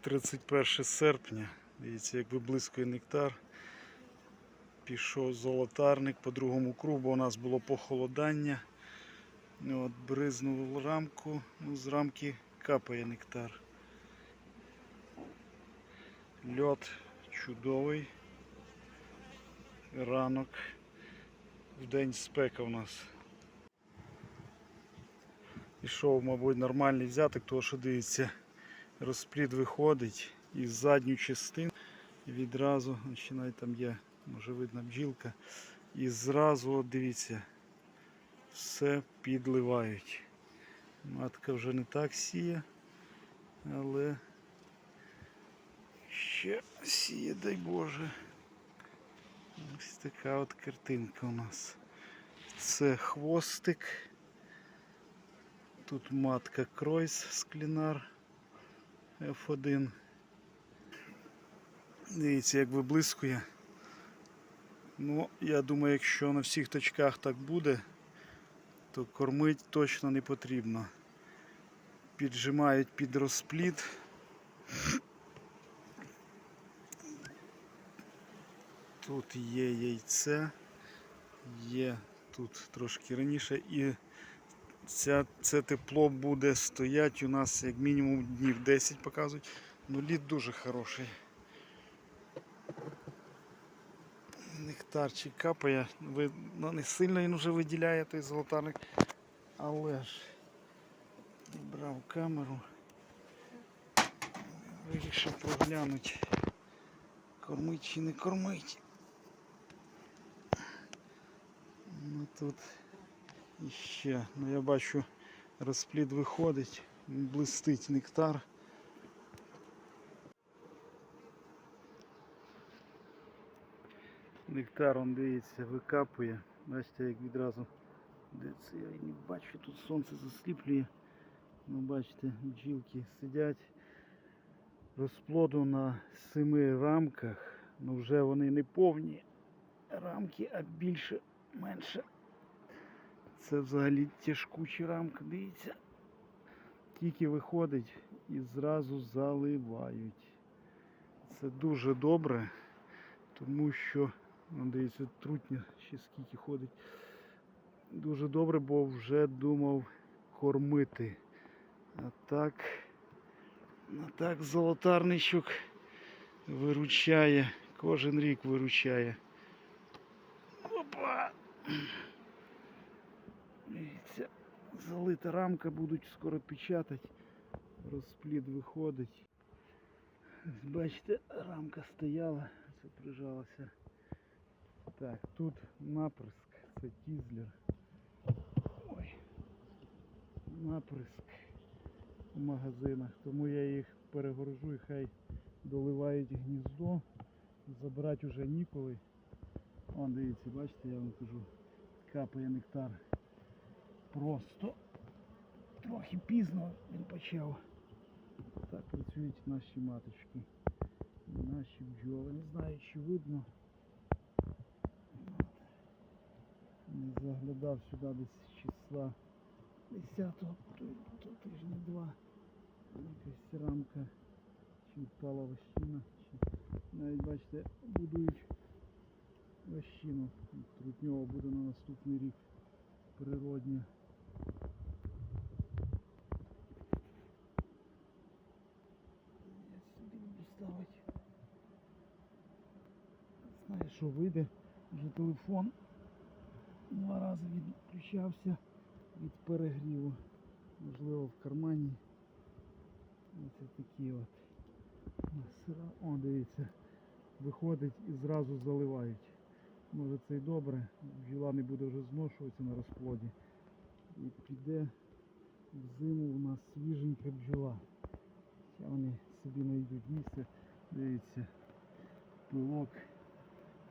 31 серпня. Дивіться, як виблискує нектар. Пішов золотарник по другому кругу, бо у нас було похолодання. Ну, От, бризнув рамку, ну, з рамки капає нектар. Льот чудовий. Ранок. В день спека у нас. Пішов, мабуть, нормальний взяток, тому що дивіться, розплід виходить із задню частину і відразу, навіть там є, може видно бджілка, і зразу, от дивіться, все підливають. Матка вже не так сіє, але ще сіє, дай Боже. Ось така от картинка у нас. Це хвостик. Тут матка Кройс Склінар F1. Дивіться, як виблискує. Ну, я думаю, якщо на всіх точках так буде, то кормити точно не потрібно. Піджимають під розплід. Тут є яйце, є тут трошки раніше і ця, це тепло буде стояти у нас як мінімум днів 10 показують. Ну лід дуже хороший. Нектарчик капає, ви, ну, не сильно він вже виділяє той золотарник, але ж брав камеру, вирішив проглянути, кормить чи не кормить. Ну тут іще, ну я бачу розплід виходить, блистить нектар. Нектар, он дивіться, викапує. Бачите, як відразу. Де це я не бачу, тут сонце засліплює. Ну бачите, бджілки сидять. Розплоду на семи рамках. Ну вже вони не повні рамки, а більше, менше. Це взагалі тяжкуча рамка, дивіться. Тільки виходить і зразу заливають. Це дуже добре, тому що, ну, дивіться, трутня ще скільки ходить. Дуже добре, бо вже думав кормити. А так, а так золотарничок виручає, кожен рік виручає. Опа! Дивіться, залита рамка, будуть скоро печатати. Розплід виходить. Бачите, рамка стояла, це прижалося. Так, тут наприск, це тізлер. Ой. Наприск в магазинах, тому я їх перегорожу і хай доливають гніздо. Забирати вже ніколи. Вон дивіться, бачите, я вам кажу, капає нектар. Просто трохи пізно він почав. Так працюють наші маточки. Наші бджоли. Не знаю, чи видно. Не заглядав сюди десь числа 10-го, то, то тижня два. Якась рамка, чи впала вощина, чи навіть бачите, будують вощину. Трутньова буде на наступний рік природня. Я сюди буду ставити. Що вийде. Вже телефон два рази відключався від перегріву. Можливо в кармані. Ось такі от. О, дивіться, виходить і зразу заливають. Може це й добре, бджола не буде вже зношуватися на розплоді. І піде в зиму у нас свіженька бджола. Зараз вони собі знайдуть місце. Дивіться, пилок.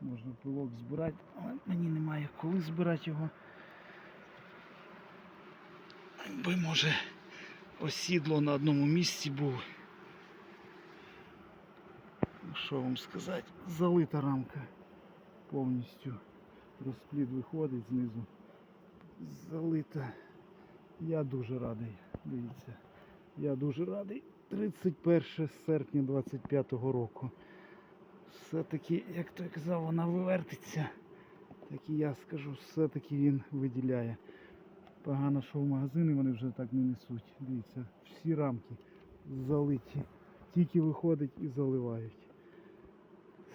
Можна пилок збирати, але мені немає коли збирати його. Якби може осідло на одному місці був. Ну, Що вам сказати? Залита рамка повністю. Розплід виходить знизу. Залита. Я дуже радий. Дивіться. Я дуже радий. 31 серпня 25-го року. Все-таки, як той казав, вона вивертиться. Так і я скажу, все-таки він виділяє. Погано, що в магазини вони вже так не несуть. Дивіться, всі рамки залиті. Тільки виходить і заливають.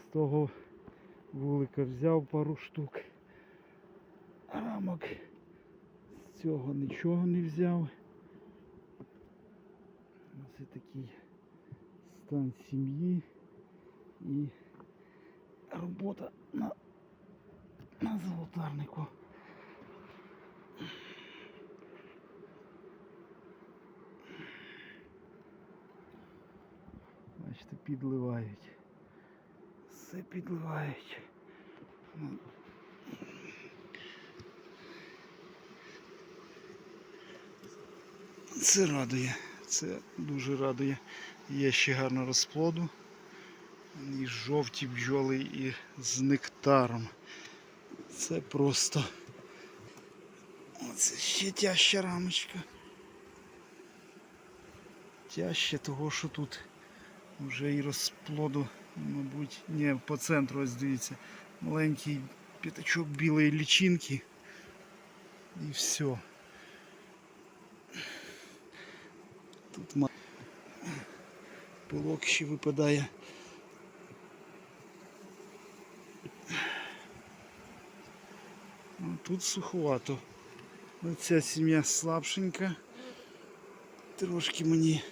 З того вулика взяв пару штук. Рамок. З цього нічого не взяв. Це такий стан сім'ї і робота на, на золотарнику. Бачите, підливають. Все підливають. Ну. Це радує. Це дуже радує. Є ще гарно розплоду. І жовті бджоли і з нектаром. Це просто. Оце ще тяжча рамочка. Тяжче того, що тут вже і розплоду, мабуть, ні, по центру ось дивіться. Маленький п'ятачок білої лічинки. І все. Тут пилок ще випадає. Тут суховато. Ну, Ця сім'я слабшенька. Трошки мені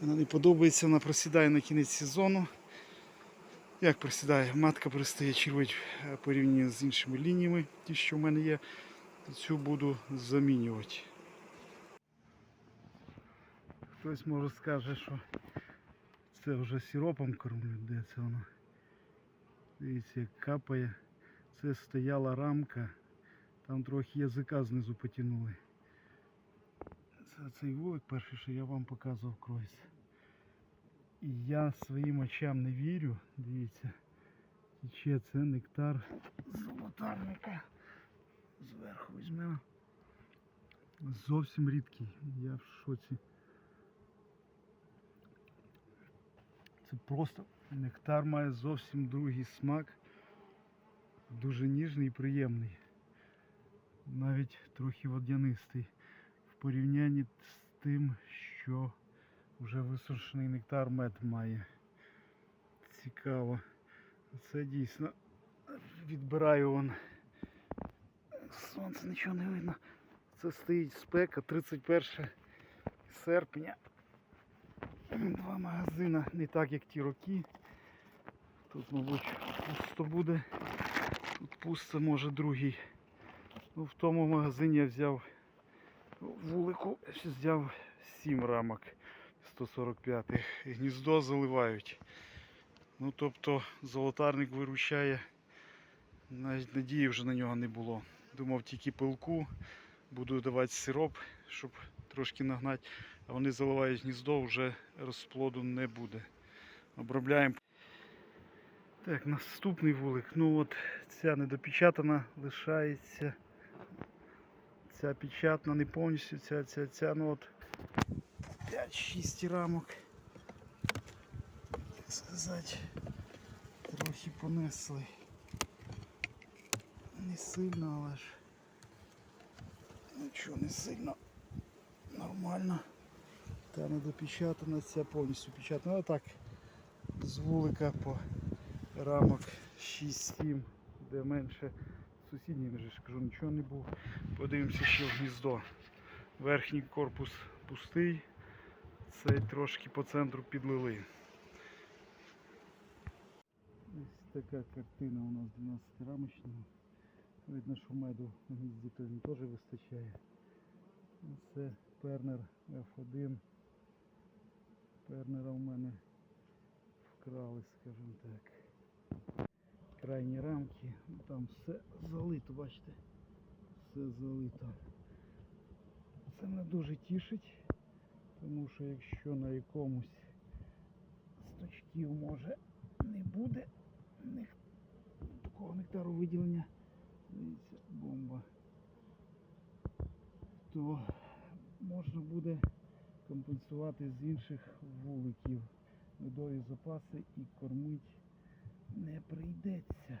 вона не подобається, вона просідає на кінець сезону. Як просідає? Матка перестає червить е, порівняно з іншими лініями, ті, що в мене є. Цю буду замінювати. Хтось може скаже, що це вже сиропом кормлю, де це воно. Дивіться, як капає. Це стояла рамка, там трохи язика знизу потягнули. Це цей вулик перший, що я вам показував кройс. І я своїм очам не вірю. Дивіться, тече це нектар золотарника. Зверху візьмемо. Зовсім рідкий. Я в шоці. Це просто нектар має зовсім другий смак. Дуже ніжний і приємний. Навіть трохи водянистий. В порівнянні з тим, що вже висушений нектар мед має. Цікаво. Це дійсно відбираю вон. Сонце нічого не видно. Це стоїть спека 31 серпня. Два магазини не так як ті роки. Тут, мабуть, пусто буде. Тут пусто, може другий. Ну, в тому магазині я взяв вулику, взяв 7 рамок 145 Гніздо заливають. Ну тобто золотарник виручає. Навіть надії вже на нього не було. Думав тільки пилку, буду давати сироп, щоб трошки нагнати, а вони заливають гніздо, вже розплоду не буде. Обробляємо. Так, наступний вулик. Ну от ця недопечатана лишається. Ця печатна не повністю, ця, ця, ця, ну от 5-6 рамок. Так сказати, трохи понесли. Не сильно, але ж нічого не сильно. Нормально. Та недопечатана, ця повністю печатана. А так з вулика по рамок 6-7, де менше сусідній вже ж кажу, нічого не було. Подивимося ще в гніздо. Верхній корпус пустий, цей трошки по центру підлили. Ось така картина у нас 12 рамочного. Видно, що меду на гнізді теж вистачає. Це пернер F1. Пернера у мене вкрали, скажімо так. Крайні рамки, ну, там все залито, бачите? Все залито. Це мене дуже тішить, тому що якщо на якомусь з точків може не буде такого нектару виділення, дивіться, бомба, то можна буде компенсувати з інших вуликів. Медові запаси і кормить не прийдеться.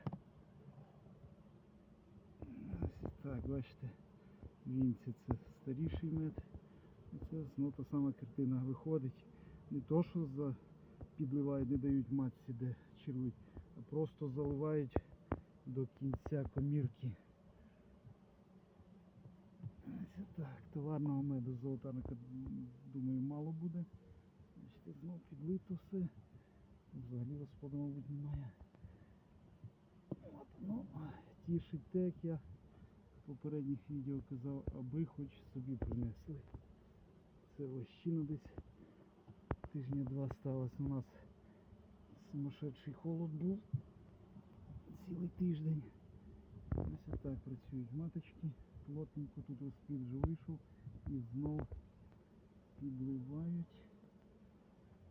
Ось так, бачите, вінці це старіший мед. І це знову та сама картина виходить. Не то, що за підливають, не дають матці, де червить, а просто заливають до кінця комірки. Ось так, товарного меду золотарника, думаю, мало буде. Бачите, знов підлито все. Взагалі розходу, мабуть, немає. От, ну, тішить те, як я попередніх відео казав, аби хоч собі принесли. Це лощина десь тижня два сталося. У нас сумасшедший холод був цілий тиждень. Ось отак працюють маточки. Плотненько тут розплід вже вийшов і знов підливають.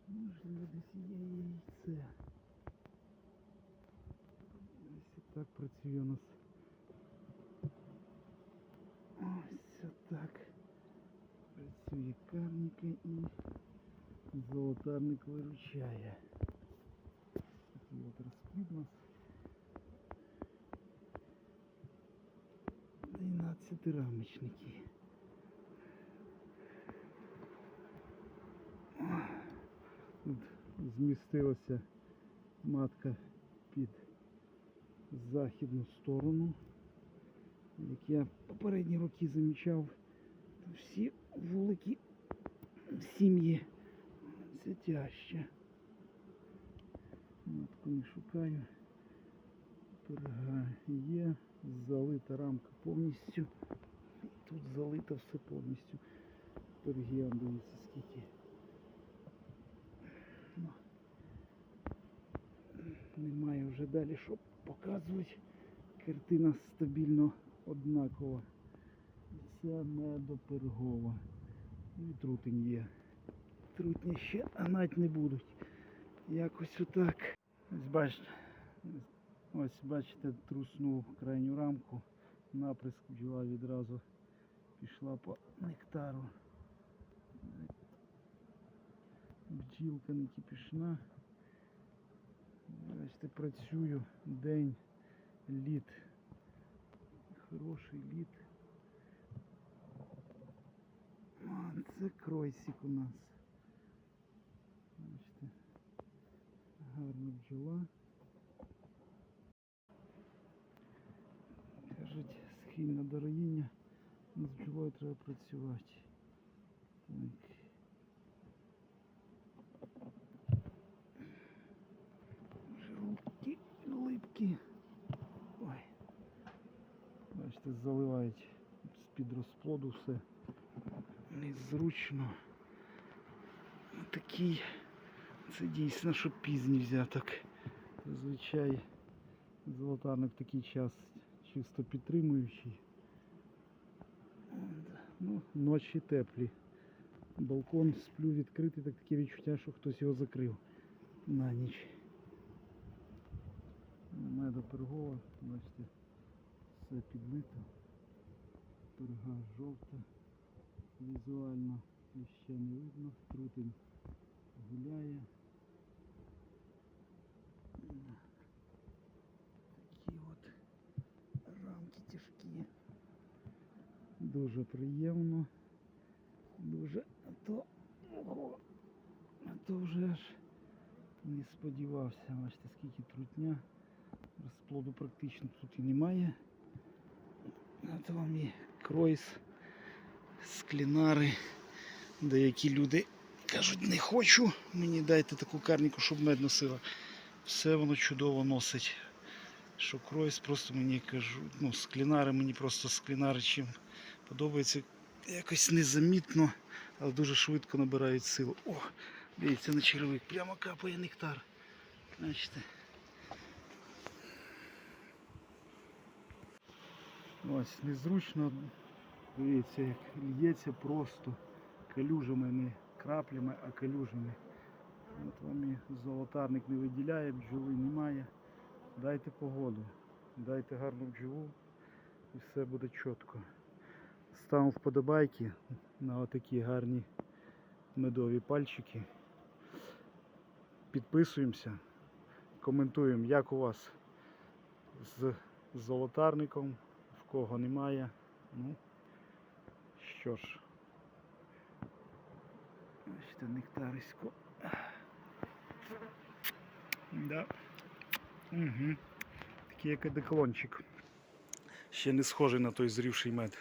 Можливо, десь є яйце. Ось так працює у нас. Ось так працює карніка і золотарник виручає. Такий от нас. 12 рамочники. Тут змістилася матка під західну сторону. Як я попередні роки замічав, всі вулики сім'ї це тяжче. Матку не шукаю. Пирога є, залита рамка повністю. Тут залито все повністю. Пироги, он дивіться скільки. Ну, Немає вже далі що показувати. Картина стабільно однакова. Ця медопергова. Ну і трутень є. Трутні ще гнать не будуть. Якось отак. Ось бачите. Ось бачите, труснув крайню рамку. Наприск бджола відразу пішла по нектару. Бджілка не кипішна. Бачите, працюю день, лід. Хороший лід. Це кройсик у нас. Бачите, гарна бджола. Кажуть, схильна до роїння. З бджолою треба працювати. Так. Жовті, липкі. Ой. Бачите, заливають з-під розплоду все. Незручно. Такий. Це дійсно, що пізній взяток. Зазвичай золотарник в такий час чисто підтримуючий. Ну, ночі теплі. Балкон сплю відкритий, так таке відчуття, що хтось його закрив на ніч. Меда пергова, бачите, все підлито. Перга жовта. Візуально ще не видно. Трутень гуляє. Такі от рамки тяжкі. Дуже приємно. Дуже то ого, то вже аж не сподівався. Бачите, скільки трутня. Розплоду практично тут і немає. А то вам і кройс, склінари. Деякі люди кажуть, не хочу, мені дайте таку карніку, щоб мед носила. Все воно чудово носить. Що кройс просто мені кажуть, ну, склінари мені просто склінари чим подобається. Якось незамітно, але дуже швидко набирають силу. О, дивіться на черевик, прямо капає нектар. Бачите. Ось незручно. Дивіться, як лється просто калюжами, не краплями, а калюжами. От вам і золотарник не виділяє, бджоли немає. Дайте погоду, дайте гарну бджолу і все буде чітко. Ставимо вподобайки на отакі гарні медові пальчики. Підписуємося, коментуємо, як у вас з золотарником, в кого немає. Ну, що ж, бачите, нектарисько. Да. Угу. Такий як одеколончик. Ще не схожий на той зрівший мед.